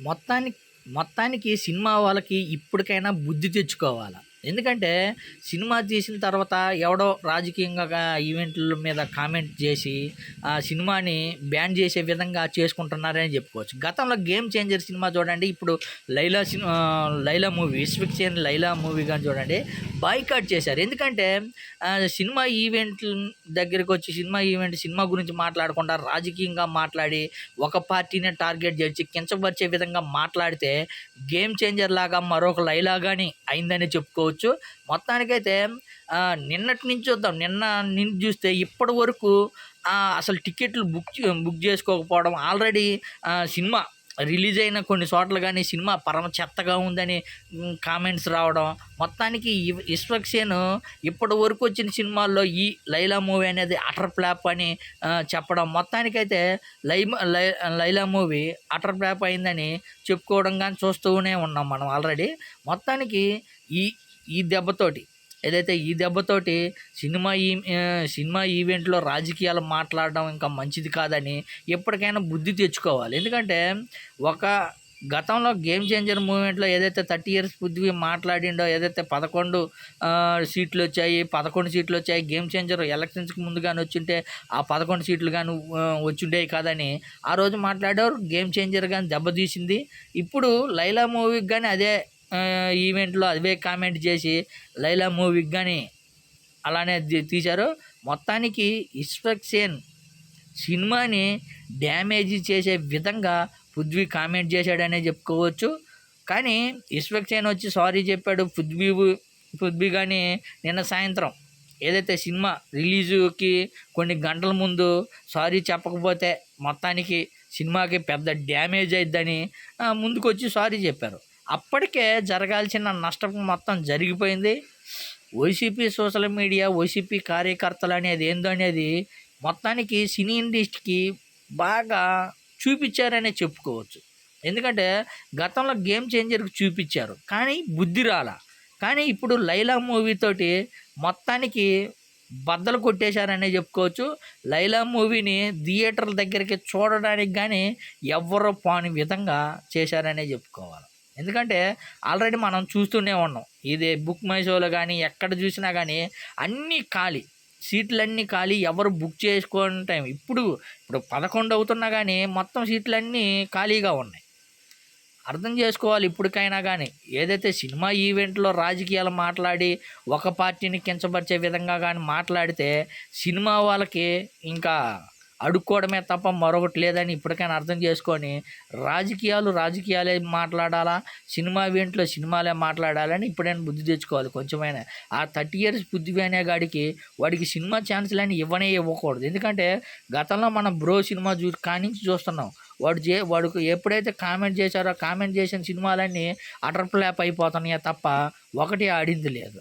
మొత్తానికి మొత్తానికి సినిమా వాళ్ళకి ఇప్పటికైనా బుద్ధి తెచ్చుకోవాలి? ఎందుకంటే సినిమా తీసిన తర్వాత ఎవడో రాజకీయంగా ఈవెంట్ల మీద కామెంట్ చేసి ఆ సినిమాని బ్యాన్ చేసే విధంగా చేసుకుంటున్నారని చెప్పుకోవచ్చు. గతంలో గేమ్ చేంజర్ సినిమా చూడండి ఇప్పుడు లైలా సినిమా లైలా మూవీ విశ్వక్సేన్ లైలా మూవీ కానీ చూడండి బాయ్కాట్ చేశారు. ఎందుకంటే సినిమా ఈవెంట్ల దగ్గరికి వచ్చి సినిమా ఈవెంట్ సినిమా గురించి మాట్లాడకుండా రాజకీయంగా మాట్లాడి ఒక పార్టీనే టార్గెట్ చేసి కించపరిచే విధంగా మాట్లాడితే గేమ్ చేంజర్ లాగా మరొక లైలా కానీ అయిందని చెప్పుకోవచ్చు. మొత్తానికైతే నిన్నటి నుంచి చూద్దాం. నిన్న నిన్ను చూస్తే ఇప్పటి వరకు అసలు టికెట్లు బుక్ చే- బుక్ చేసుకోకపోవడం ఆల్రెడీ సినిమా రిలీజ్ అయిన కొన్ని చోట్ల కానీ సినిమా పరమ చెత్తగా ఉందని కామెంట్స్ రావడం. మొత్తానికి ఇవ్- ఇప్పటి వరకు వచ్చిన సినిమాల్లో ఈ లైలా మూవీ అనేది అటర్ ఫ్లాప్ అని చెప్పడం. మొత్తానికైతే లై లైలా మూవీ అటర్ ఫ్లాప్ అయిందని చెప్పుకోవడం కానీ చూస్తూనే ఉన్నాం మనం ఆల్రెడీ. మొత్తానికి ఈ ఈ దెబ్బతోటి ఏదైతే ఈ దెబ్బతోటి సినిమా ఈ సినిమా ఈవెంట్లో రాజకీయాలు మాట్లాడడం ఇంకా మంచిది కాదని ఎప్పటికైనా బుద్ధి తెచ్చుకోవాలి. ఎందుకంటే ఒక గతంలో గేమ్ చేంజర్ మూమెంట్లో ఏదైతే థర్టీ ఇయర్స్ బుద్ధి మాట్లాడిండో ఏదైతే పదకొండు సీట్లు వచ్చాయి పదకొండు సీట్లు వచ్చాయి గేమ్ చేంజర్ ఎలక్షన్స్కి ముందుగానే వచ్చింటే ఆ పదకొండు సీట్లు కానీ వచ్చిండేవి కాదని ఆ రోజు మాట్లాడారు గేమ్ చేంజర్ కానీ దెబ్బతీసింది. ఇప్పుడు లైలా మూవీకి కానీ అదే ఈవెంట్లో అవే కామెంట్ చేసి లైలా మూవీకి కానీ అలానే తీశారు. మొత్తానికి ఇస్ఫక్సేన్ సినిమాని డ్యామేజ్ చేసే విధంగా పృథ్వీ కామెంట్ చేశాడనే చెప్పుకోవచ్చు. కానీ ఇస్ఫక్సేన్ వచ్చి సారీ చెప్పాడు పృథ్వీ పృథ్వీ కానీ నిన్న సాయంత్రం. ఏదైతే సినిమా రిలీజుకి కొన్ని గంటల ముందు సారీ చెప్పకపోతే మొత్తానికి సినిమాకి పెద్ద డ్యామేజ్ అయిద్దని ముందుకొచ్చి ముందుకు వచ్చి సారీ చెప్పారు. అప్పటికే జరగాల్సిన నష్టం మొత్తం జరిగిపోయింది. వైసీపీ సోషల్ మీడియా వైసీపీ కార్యకర్తలు అనేది ఏందో అనేది మొత్తానికి సినీ ఇండస్ట్రీకి బాగా చూపించారనే చెప్పుకోవచ్చు. ఎందుకంటే గతంలో గేమ్ చేంజర్కి చూపించారు. కానీ బుద్ధి రాలా. కానీ ఇప్పుడు లైలా మూవీ తోటి మొత్తానికి బద్దలు కొట్టేశారనే చెప్పుకోవచ్చు. లైలా మూవీని థియేటర్ల దగ్గరికి చూడడానికి కానీ ఎవ్వరూ పోని విధంగా చేశారనే చెప్పుకోవాలి. ఎందుకంటే ఆల్రెడీ మనం చూస్తూనే ఉన్నాం. ఇది బుక్ మై షోలో కానీ ఎక్కడ చూసినా కానీ అన్నీ ఖాళీ. సీట్లన్నీ ఖాళీ ఎవరు బుక్ చేసుకోని టైం. ఇప్పుడు ఇప్పుడు పదకొండు అవుతున్నా కానీ మొత్తం సీట్లన్నీ ఖాళీగా ఉన్నాయి. అర్థం చేసుకోవాలి ఇప్పటికైనా కానీ ఏదైతే సినిమా ఈవెంట్లో రాజకీయాలు మాట్లాడి ఒక పార్టీని కించపరిచే విధంగా కానీ మాట్లాడితే సినిమా వాళ్ళకి ఇంకా అడుక్కోవడమే తప్ప మరొకటి లేదని ఇప్పటికైనా అర్థం చేసుకొని రాజకీయాలు రాజకీయాలే మాట్లాడాలా సినిమా ఈవెంట్లో సినిమాలే మాట్లాడాలని ఇప్పుడైనా బుద్ధి తెచ్చుకోవాలి కొంచెమైనా. ఆ థర్టీ ఇయర్స్ బుద్ధి అనే గాడికి వాడికి సినిమా ఛాన్స్లని ఇవ్వనే ఇవ్వకూడదు. ఎందుకంటే గతంలో మనం బ్రో సినిమా చూ కానించి చూస్తున్నాం. వాడు చే వాడుకు ఎప్పుడైతే కామెంట్ చేశారో కామెంట్ చేసిన సినిమాలన్నీ అటర్ ఫ్లాప్ అయిపోతున్నాయో తప్ప ఒకటి ఆడింది లేదు.